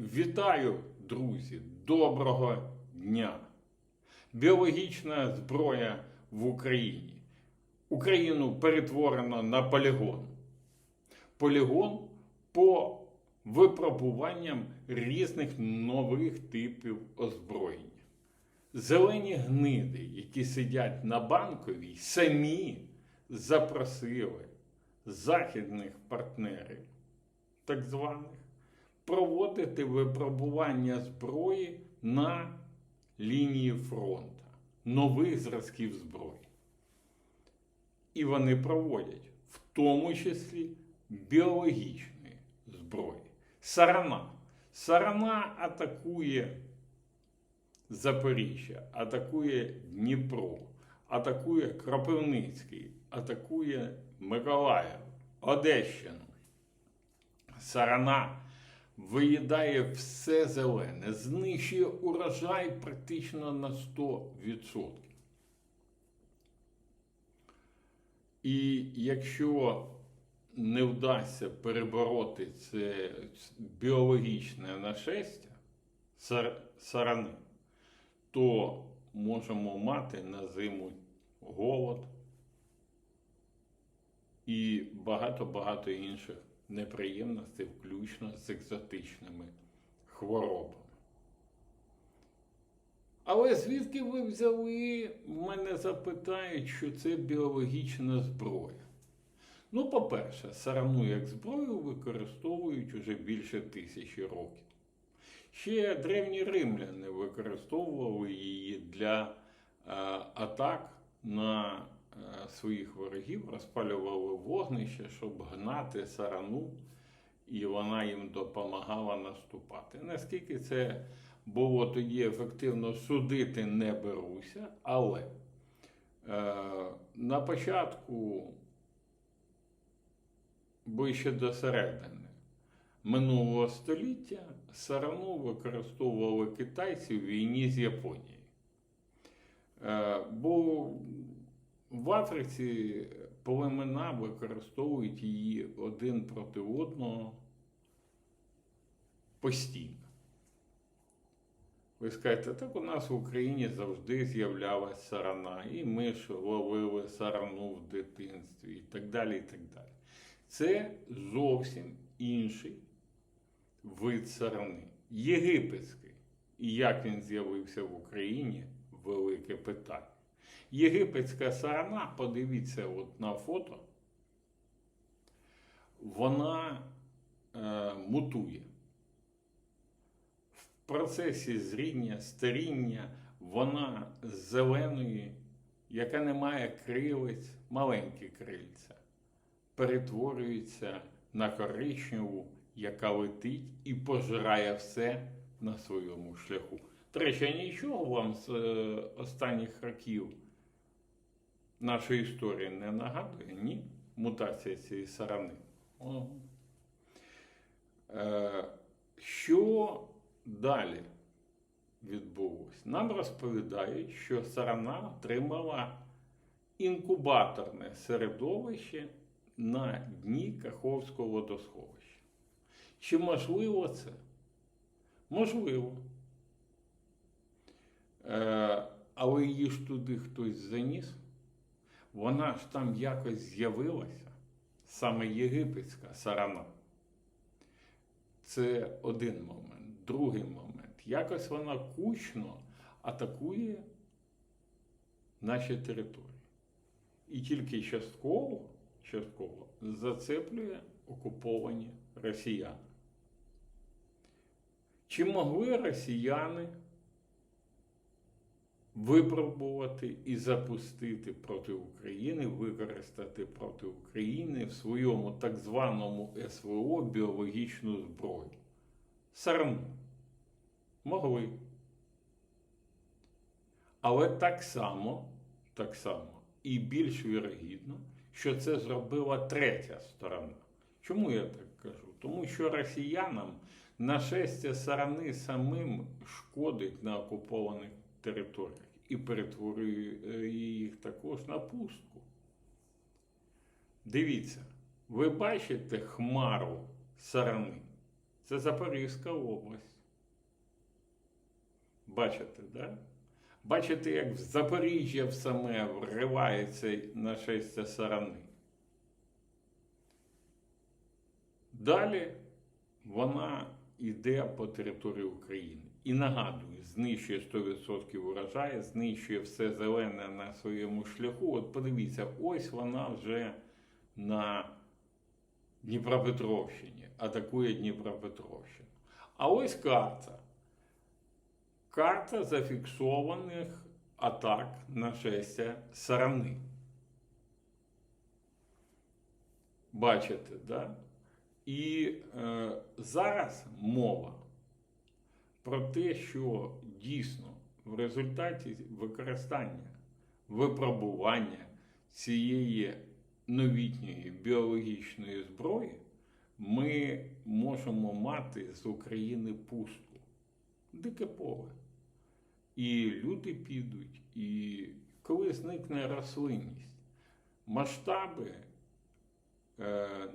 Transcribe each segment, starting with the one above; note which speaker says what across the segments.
Speaker 1: Вітаю, друзі! Доброго дня! Біологічна зброя в Україні. Україну перетворено на полігон. Полігон по випробуванням різних нових типів озброєння. Зелені гниди, які сидять на банковій, самі запросили західних партнерів, так званих, проводити випробування зброї на лінії фронту, нових зразків зброї. І вони проводять, в тому числі біологічної зброї. Сарана. Сарана атакує Запоріжжя, атакує Дніпро, атакує Кропивницький, атакує Миколаїв, Одещину. Сарана виїдає все зелене, знищує урожай практично на 100%. І якщо не вдасться перебороти це біологічне нашестя сар- сарани, то можемо мати на зиму голод і багато-багато інших неприємностей, включно з екзотичними хворобами. Але звідки ви взяли, мене запитають, що це біологічна зброя. Ну, по-перше, сарану як зброю використовують уже більше тисячі років. Ще древні римляни використовували її для е, атак на своїх ворогів, розпалювали вогнище, щоб гнати сарану, і вона їм допомагала наступати. Наскільки це було тоді ефективно судити не беруся, але е, на початку ближче до середини минулого століття сарану використовували китайці в війні з Японією. Е, Бо в Африці племена використовують її один проти одного постійно. Ви скажете, так у нас в Україні завжди з'являлась сарана, і ми ж ловили сарану в дитинстві, і так далі. і так далі. Це зовсім інший вид сарани. Єгипетський. І як він з'явився в Україні велике питання. Єгипетська сарана, подивіться от на фото, вона е, мутує. В процесі зріння, старіння вона зеленої, яка не має крилець, маленькі крильця, перетворюється на коричневу, яка летить і пожирає все на своєму шляху. До нічого вам з е, останніх років нашої історії не нагадує? Ні? Мутація цієї сарани. О. Е, що далі відбулося? Нам розповідають, що сарана отримала інкубаторне середовище на дні Каховського водосховища. Чи можливо це? Можливо. Е, але її ж туди хтось заніс. Вона ж там якось з'явилася, саме єгипетська сарана. Це один момент. Другий момент. Якось вона кучно атакує наші території. І тільки частково, частково зацеплює окуповані росіяни. Чи могли росіяни випробувати і запустити проти України, використати проти України в своєму так званому СВО біологічну зброю? Сарну. Могли. Але так само, так само і більш вірогідно, що це зробила третя сторона. Чому я так кажу? Тому що росіянам нашестя сарани самим шкодить на окупованих територіях і перетворює е, їх також на пустку. Дивіться, ви бачите хмару сарани? Це Запорізька область. Бачите, да? Бачите, як в Запоріжжя в саме вривається нашестя сарани. Далі вона йде по території України. І нагадую, знищує 100% урожаю, знищує все зелене на своєму шляху. От подивіться, ось вона вже на Дніпропетровщині, атакує Дніпропетровщину. А ось карта. Карта зафіксованих атак нашестя сарани. Бачите, да? І е, зараз мова про те, що дійсно в результаті використання випробування цієї новітньої біологічної зброї ми можемо мати з України пустку, дике поле. І люди підуть, і коли зникне рослинність, масштаби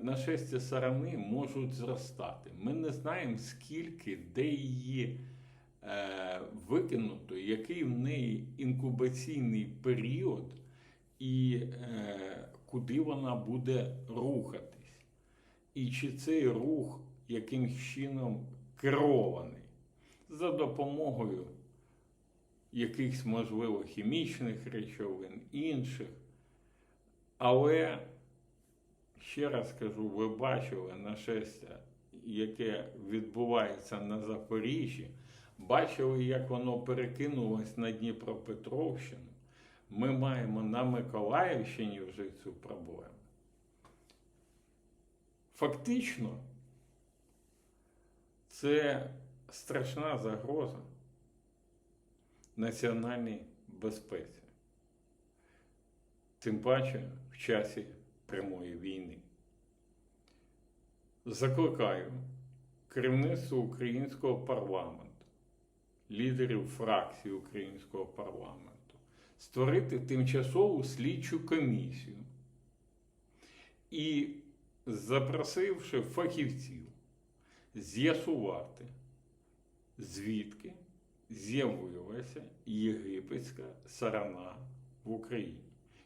Speaker 1: нашестя сарани можуть зростати. Ми не знаємо, скільки, де її е, викинуто, який в неї інкубаційний період і е, куди вона буде рухатись. І чи цей рух якимсь чином керований за допомогою якихось, можливо, хімічних речовин, інших. Але, ще раз кажу, ви бачили нашестя, яке відбувається на Запоріжжі, бачили, як воно перекинулось на Дніпропетровщину. Ми маємо на Миколаївщині вже цю проблему. Фактично, це страшна загроза національній безпеці, тим паче в часі прямої війни. Закликаю керівництво українського парламенту, лідерів фракції українського парламенту створити тимчасову слідчу комісію і, запросивши фахівців, з'ясувати, звідки з'явилася єгипетська сарана в Україні.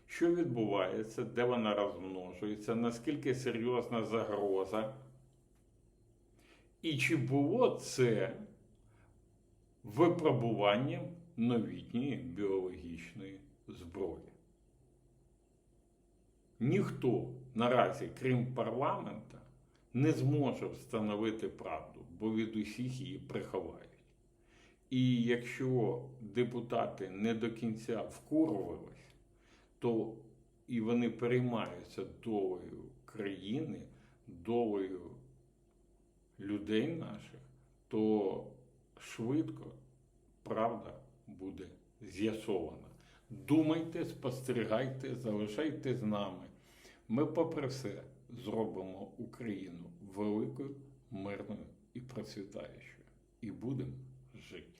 Speaker 1: Що відбувається, де вона розмножується, наскільки серйозна загроза? І чи було це випробуванням новітньої біологічної зброї? Ніхто наразі, крім парламента, не зможе встановити правду, бо від усіх її приховають. І якщо депутати не до кінця вкурвались, то і вони переймаються долею країни, долею людей наших, то швидко правда буде з'ясована. Думайте, спостерігайте, залишайте з нами. Ми, попри все, зробимо Україну великою, мирною і процвітаючою. І будемо жити.